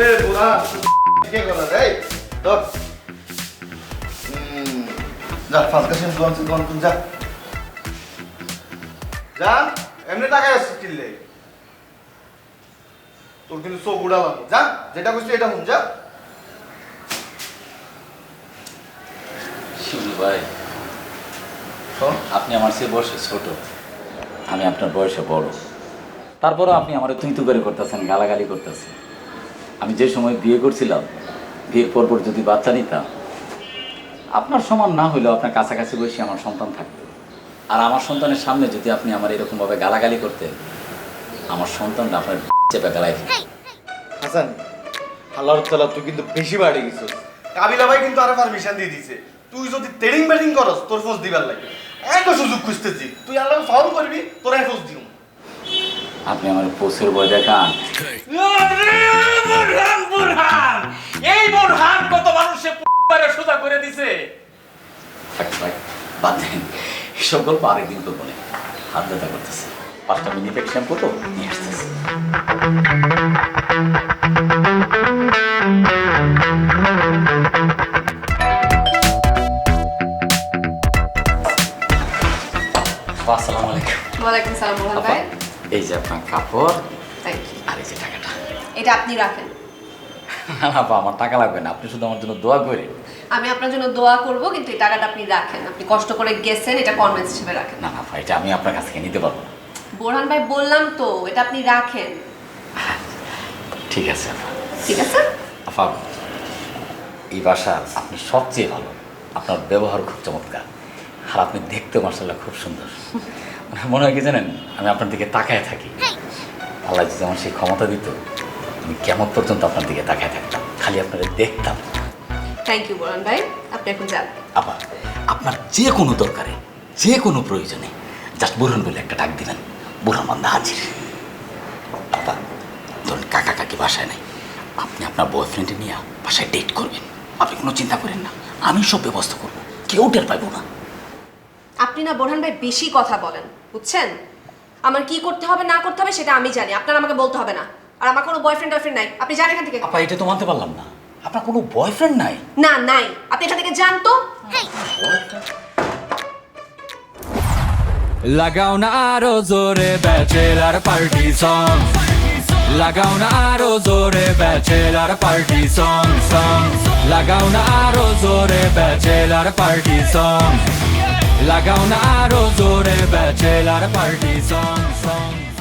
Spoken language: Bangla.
এ বুড়া কে কথা রে ধর। হুম, যা ফাঁস কাছে কোন কোন কোন যা। যা এমনি টাকায় আসছিস কিনলে তোর কিন্তু চোখ উড়ালাম যা যেটা করছিস এটা হুন যা। শিবলু ভাই শোন। আপনি আমার চেয়ে বয়সে ছোট। আমি আপনার বয়সে বড়। তারপরও আপনি আমার তুই তু করে করতেছেন গালাগালি করতেছেন। আমি যে সময় বিয়ে করছিলাম বিয়ের পর পর যদি বাচ্চা নিতাম আপনার সমান না হলেও আপনার কাছাকাছি বসে আমার সন্তান থাকতো। আর আমার সন্তানের সামনে যদি আপনি আমার এরকমভাবে গালাগালি করতেন আমার সন্তানটা আপনার চেপে গালাই হাসান আল্লাহর তালা তুই কিন্তু বেশি বাড়ি গেছিস। কাবিলা ভাই কিন্তু আরও পারমিশন দিয়ে দিছে। তুই যদি ট্রেনিং ব্যাটিং করস তোর ফোর্স দিবার লাগে। এত সুযোগ খুঁজতেছি। তুই আল্লাহ ফাউল করবি তোর ফোর্স দিও আপনি আমার পোষের বয় দেখান। বাদ দেন এসব গল্প আরেকদিন করব না হাত ব্যথা করতেছে। পাঁচটা মিনিট শ্যাম্পু তো নিয়ে আসতেছে। আসসালামু আলাইকুম। ওয়ালাইকুম সালাম মোহন ভাই। এই যে আপনার কাপড় থ্যাংক ইউ আর এই যে টাকাটা। এটা আপনি রাখেন। না না আমার টাকা লাগবে না। আপনি শুধু আমার জন্য দোয়া করে আমি আপনার জন্য দোয়া করব কিন্তু এই টাকাটা আপনি রাখেন। আপনি কষ্ট করে গেছেন এটা কনভেন্স হিসেবে রাখেন। না না ভাই এটা আমি আপনার কাছ থেকে নিতে পারব না। বোরহান ভাই বললাম তো এটা আপনি রাখেন। ঠিক আছে আপা ঠিক আছে? আপা এই বাসা আপনি সবচেয়ে ভালো। আপনার ব্যবহার খুব চমৎকার। আর আপনি দেখতে মার্শাল্লাহ খুব সুন্দর। মানে মনে হয় কি জানেন আমি আপনার দিকে তাকায় থাকি। আল্লাহ যদি আমার সেই ক্ষমতা দিত আমি কেমন পর্যন্ত আপনার দিকে তাকায় থাকতাম? খালি আপনাকে দেখতাম। থ্যাংক ইউ বোরহান ভাই। আপনি এখন যান। আবার আপনার যে কোনো দরকারে যে কোনো প্রয়োজনে জাস্ট বুরহান বলে একটা ডাক দিবেন। বুরহান বান্ধা হাজির। বাবা ধরুন কাকা কাকি বাসায় নেই। আপনি আপনার বয়ফ্রেন্ডে নিয়ে বাসায় ডেট করবেন। আপনি কোনো চিন্তা করেন না। আমি সব ব্যবস্থা করব। কেউ টের পাইবো না। আপনি না বোরহান ভাই বেশি কথা বলেন বুঝছেন? আমার কি করতে হবে না করতে হবে সেটা আমি জানি। আপনার আমাকে বলতে হবে না। আর আমার কোনো বয়ফ্রেন্ড টয়ফ্রেন্ড নাই। আপনি যান এখান থেকে। আপা এটা তো মানতে পারলাম না। আপনার কোনো বয়ফ্রেন্ড নাই? না নাই। আপনি এখান থেকে যান তো। লাগাও না আরও জোরে ব্যাচেলার পার্টি সং লাগাও না আরও জোরে ব্যাচেলার পার্টি সং সং লাগাও না আরও জোরে ব্যাচেলার পার্টি সং লাগাও না আরও জোরে ব্যাচেলার পার্টি সং সং